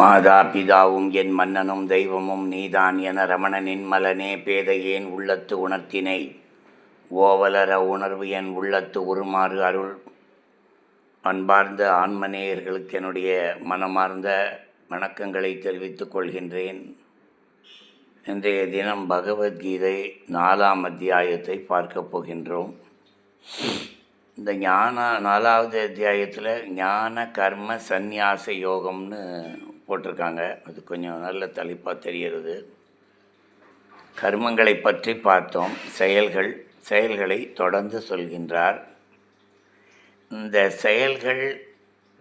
மாதா பிதாவும் என் மன்னனும் தெய்வமும் நீதான் என ரமணனின் மலனே பேதையேன் உள்ளத்து உணர்த்தினை? ஓவலர உணர்வு என் உள்ளத்து உருமாறு அருள். அன்பார்ந்த ஆன்மநேயர்களுக்கு என்னுடைய மனமார்ந்த வணக்கங்களை தெரிவித்துக் கொள்கின்றேன். இன்றைய தினம் பகவத்கீதை நாலாம் அத்தியாயத்தை பார்க்கப் போகின்றோம். இந்த ஞான நாலாவது அத்தியாயத்தில் ஞான கர்ம சந்நியாச யோகம்னு போட்டிருக்காங்க. அது கொஞ்சம் நல்ல தலைப்பாக தெரிகிறது. கர்மங்களை பற்றி பார்த்தோம். செயல்கள் செயல்களை தொடர்ந்து சொல்கின்றார். இந்த செயல்கள்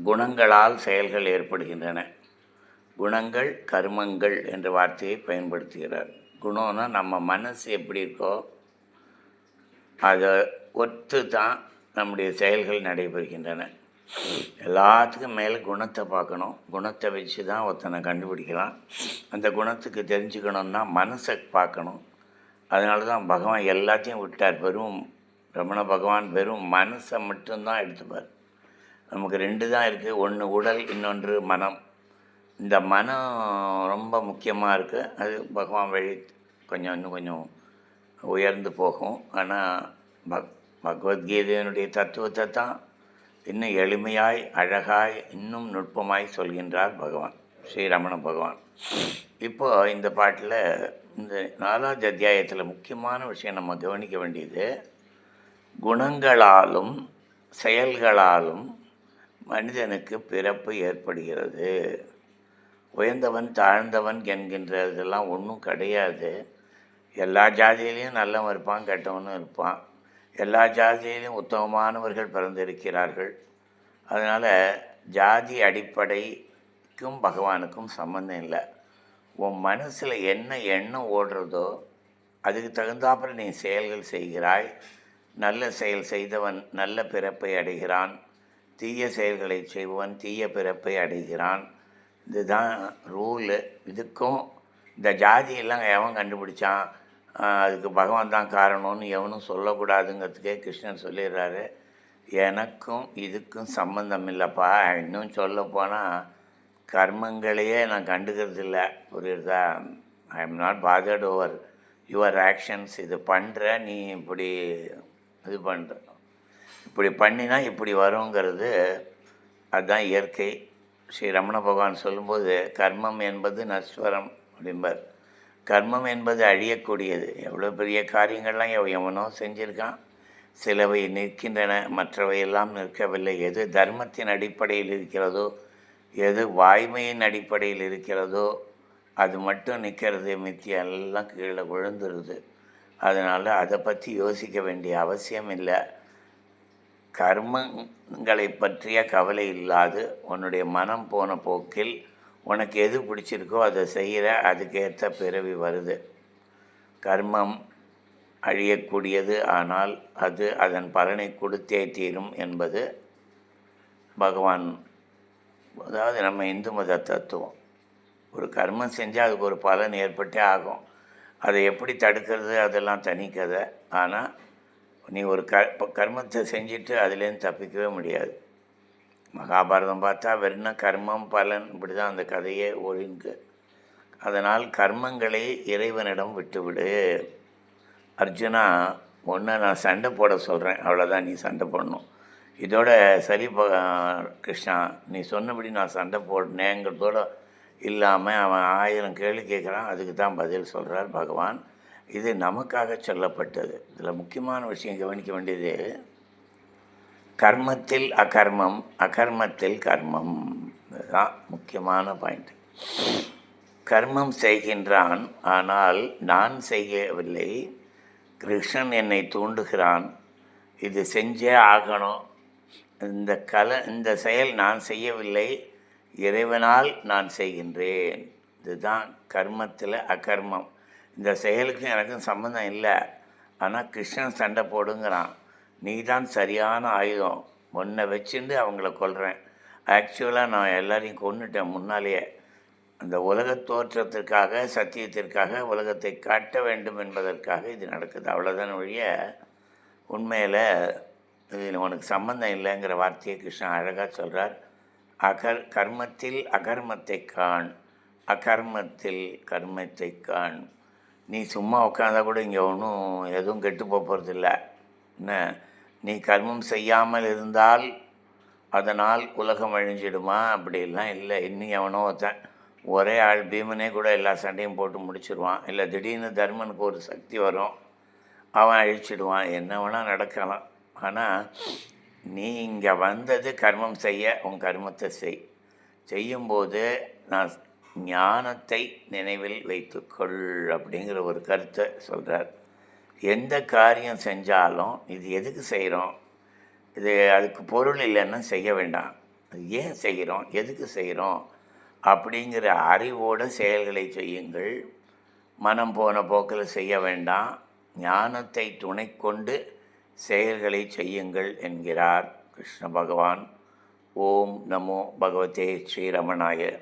குணங்களால் செயல்கள் ஏற்படுகின்றன. குணங்கள் கர்மங்கள் என்ற வார்த்தையை பயன்படுத்துகிறார். குணம்னா நம்ம மனசு எப்படி இருக்கோ அதை ஒத்து தான் நம்முடைய செயல்கள் நடைபெறுகின்றன. எல்லாத்துக்கும் மேலே குணத்தை பார்க்கணும். குணத்தை வச்சு தான் ஒருத்தனை கண்டுபிடிக்கலாம். அந்த குணத்துக்கு தெரிஞ்சுக்கணுன்னா மனசை பார்க்கணும். அதனால தான் பகவான் எல்லாத்தையும் விட்டார். வெறும் ரமண பகவான் வெறும் மனசை மட்டும்தான் எடுத்துப்பார். நமக்கு ரெண்டு தான் இருக்குது ஒன்று உடல் இன்னொன்று மனம். இந்த மனம் ரொம்ப முக்கியமாக இருக்குது அது பகவான் வழி கொஞ்சம் இன்னும் கொஞ்சம் உயர்ந்து போகும். ஆனால் பக் பகவத்கீதையினுடைய தத்துவத்தை தான் இன்னும் எளிமையாய் அழகாய் இன்னும் நுட்பமாய் சொல்கின்றார் பகவான் ஸ்ரீரமண பகவான். இப்போ இந்த பாட்டில் இந்த நாலாவது அத்தியாயத்தில் முக்கியமான விஷயம் நம்ம கவனிக்க வேண்டியது குணங்களாலும் செயல்களாலும் மனிதனுக்கு பிறப்பு ஏற்படுகிறது. உயர்ந்தவன் தாழ்ந்தவன் என்கின்றதெல்லாம் ஒன்றும் கிடையாது. எல்லா ஜாதியிலையும் நல்லவன் இருப்பான் கெட்டவனும் இருப்பான். எல்லா ஜாதியிலும் உத்தமமானவர்கள் பிறந்திருக்கிறார்கள். அதனால் ஜாதி அடிப்படைக்கும் பகவானுக்கும் சம்மந்தம் இல்லை. உன் மனசில் என்ன எண்ணம் ஓடுறதோ அதுக்கு தகுந்தாப்புல நீ செயல்கள் செய்கிறாய். நல்ல செயல் செய்தவன் நல்ல பிறப்பை அடைகிறான். தீய செயல்களை செய்பவன் தீய பிறப்பை அடைகிறான். இதுதான் ரூலு. இதுக்கும் இந்த ஜாதியெல்லாம் எவன் கண்டுபிடிச்சான். அதுக்கு பகவான் தான் காரணம்னு எவனும் சொல்லக்கூடாதுங்கிறதுக்கே கிருஷ்ணன் சொல்லிடுறாரு. எனக்கும் இதுக்கும் சம்மந்தம் இல்லைப்பா. இன்னும் சொல்லப்போனால் கர்மங்களையே நான் கண்டுக்கிறது இல்லை. புரியுறதா I am not bothered over your actions இது பண்ணுற நீ இப்படி இது பண்ணுற இப்படி பண்ணினா இப்படி வருங்கிறது அதுதான் இயற்கை. ஸ்ரீ ரமண பகவான் சொல்லும்போது கர்மம் என்பது நஸ்வரம் அப்படிம்பார். கர்மம் என்பது அழியக்கூடியது. எவ்வளோ பெரிய காரியங்கள்லாம் எவனோ செஞ்சுருக்கான். சிலவை நிற்கின்றன மற்றவையெல்லாம் நிற்கவில்லை. எது தர்மத்தின் அடிப்படையில் இருக்கிறதோ எது வாய்மையின் அடிப்படையில் இருக்கிறதோ அது மட்டும் நிற்கிறது. மித்தி எல்லாம் கீழே விழுந்துருது. அதனால் அதை பற்றி யோசிக்க வேண்டிய அவசியம் இல்லை. கர்மங்களை பற்றிய கவலை இல்லாது உன்னுடைய மனம் போன போக்கில் உனக்கு எது பிடிச்சிருக்கோ அதை செய்கிற அதுக்கேற்ற பிறவி வருது. கர்மம் அழியக்கூடியது ஆனால் அது அதன் பலனை கொடுத்தே தீரும் என்பது பகவான் அதாவது நம்ம இந்து மத தத்துவம். ஒரு கர்மம் செஞ்சால் அதுக்கு ஒரு பலன் ஏற்பட்டே ஆகும். அதை எப்படி தடுக்கிறது அதெல்லாம் தனி கதை. ஆனால் நீ ஒரு க கர்மத்தை செஞ்சுட்டு அதுலேருந்து தப்பிக்கவே முடியாது. மகாபாரதம் பார்த்தா வெறும் கர்மம் பலன் இப்படி தான் அந்த கதையே ஒழுங்கு அதனால் கர்மங்களை இறைவனிடம் விட்டுவிடு. அர்ஜுனா ஒன்று நான் சண்டை போட சொல்கிறேன் அவ்வளோதான் நீ சண்டை போடணும். இதோட சரி கிருஷ்ணா நீ சொன்னபடி நான் சண்டை போடனேங்கிறதோட இல்லாமல் அவன் ஆயிரம் கேள்வி கேட்குறான் அதுக்கு தான் பதில் சொல்கிறார் பகவான். இது நமக்காக சொல்லப்பட்டது. இதில் முக்கியமான விஷயம் கவனிக்க வேண்டியது கர்மத்தில் அகர்மம் அகர்மத்தில் கர்மம். இதுதான் முக்கியமான பாயிண்ட் கர்மம் செய்கின்றான் ஆனால் நான் செய்யவில்லை. கிருஷ்ணன் என்னை தூண்டுகிறான். இது செஞ்சே ஆகணும். இந்த கல இந்த செயல் நான் செய்யவில்லை. இறைவனால் நான் செய்கின்றேன். இதுதான் கர்மத்தில் அகர்மம். இந்த செயலுக்கும் எனக்கும் சம்மந்தம் இல்லை. ஆனால் கிருஷ்ணன் சண்டை போடுங்கிறான். நீ தான் சரியான ஆயுதம். ஒன்றை வச்சுட்டு அவங்கள கொல்கிறேன் ஆக்சுவலாக நான் எல்லாரையும் கொண்டுட்டேன் முன்னாலேயே. அந்த உலக தோற்றத்திற்காக சத்தியத்திற்காக உலகத்தை காட்ட வேண்டும் என்பதற்காக இது நடக்குது. அவ்வளோதான் ஒழிய உண்மையில் இதில் உனக்கு சம்மந்தம் இல்லைங்கிற வார்த்தையை கிருஷ்ணன் அழகாக சொல்கிறார் அகர் கர்மத்தில் அகர்மத்தை காண். அகர்மத்தில் கர்மத்தை காண். நீ சும்மா உட்காந்தா கூட இங்கே ஒன்றும் எதுவும் கெட்டு போகிறதில்ல என்ன? நீ கர்மம் செய்யாமல் இருந்தால் அதனால் உலகம் அழிஞ்சிடுமா? அப்படிலாம் இல்லை. இன்னும் எவனோ ஒருத்தன் ஒரே ஆள் பீமனே கூட எல்லா சண்டையும் போட்டு முடிச்சிடுவான் இல்லை திடீர்னு தர்மனுக்கு ஒரு சக்தி வரும். அவன் அழிச்சிடுவான். என்ன வேணால் நடக்கலாம். ஆனால் நீ இங்கே வந்தது கர்மம் செய்ய உன் கர்மத்தை செய். செய்யும்போது நான் ஞானத்தை நினைவில் வைத்துக்கொள் அப்படிங்கிற ஒரு கருத்தை சொல்கிறார் எந்த காரியம் செஞ்சாலும் இது எதுக்கு செய்கிறோம்? இது அதுக்கு பொருள் இல்லைன்னா செய்ய வேண்டாம். அது ஏன் செய்கிறோம்? எதுக்கு செய்கிறோம்? அப்படிங்கிற அறிவோடு செயல்களை செய்யுங்கள். மனம் போன போக்கில் செய்ய வேண்டாம். ஞானத்தை துணை கொண்டு செயல்களை செய்யுங்கள் என்கிறார் கிருஷ்ண பகவான். ஓம் நமோ பகவதே ஸ்ரீரமணாய